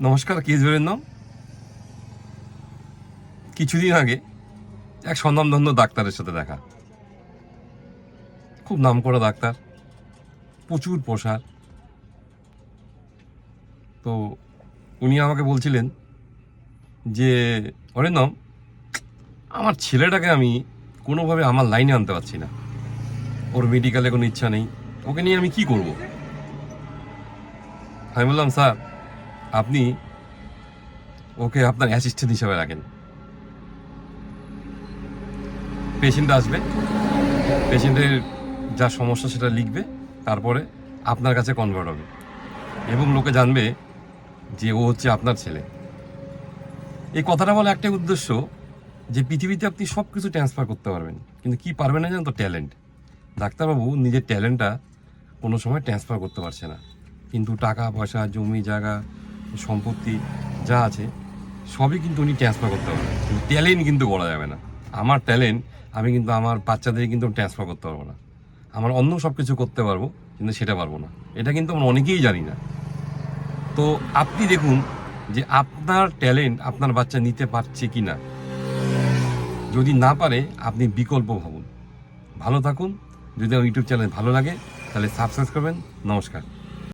নমস্কার, কে নাম? কিছুদিন আগে এক স্বনামধন্য ডাক্তারের সাথে দেখা। খুব নাম করা ডাক্তার, প্রচুর প্রসার। তো উনি আমাকে বলছিলেন যে অরিন্দম আমার ছেলেটাকে আমি কোনোভাবে আমার লাইনে আনতে পারছি না। ওর মেডিকেলে কোনো ইচ্ছা নেই। ওকে নিয়ে আমি কি করব? আমি বললাম, স্যার আপনি ওকে আপনার অ্যাসিস্ট্যান্ট হিসেবে রাখেন। পেশেন্ট আসবে পেশেন্টের যা সমস্যা সেটা লিখবে, তারপরে আপনার কাছে কনভার্ট হবে। এবং লোকে জানবে যে ও হচ্ছে আপনার ছেলে। এই কথাটা বলে একটাই উদ্দেশ্য যে পৃথিবীতে আপনি সব কিছু ট্রান্সফার করতে পারবেন। কিন্তু কি পারবেন না জানেন তো? ট্যালেন্ট ডাক্তারবাবু নিজের ট্যালেন্টটা কোনো সময় ট্রান্সফার করতে পারছে না। কিন্তু টাকা, পয়সা, জমি, জায়গা সম্পত্তি যা আছে, সবই কিন্তু উনি ট্রান্সফার করতে পারবেন। কিন্তু ট্যালেন্ট কিন্তু করা যাবে না। আমার ট্যালেন্ট আমি কিন্তু আমার বাচ্চাদের কিন্তু ট্রান্সফার করতে পারব না। আমার অন্য সব কিছু করতে পারব, কিন্তু সেটা পারব না। এটা কিন্তু আমরা অনেকেই জানি না। তো আপনি দেখুন যে আপনার ট্যালেন্ট আপনার বাচ্চা নিতে পারছে কি না যদি না পারে, আপনি বিকল্প ভাবুন। ভালো থাকুন। যদি আমার ইউটিউব চ্যানেল ভালো লাগে, তাহলে সাবস্ক্রাইব করবেন। নমস্কার।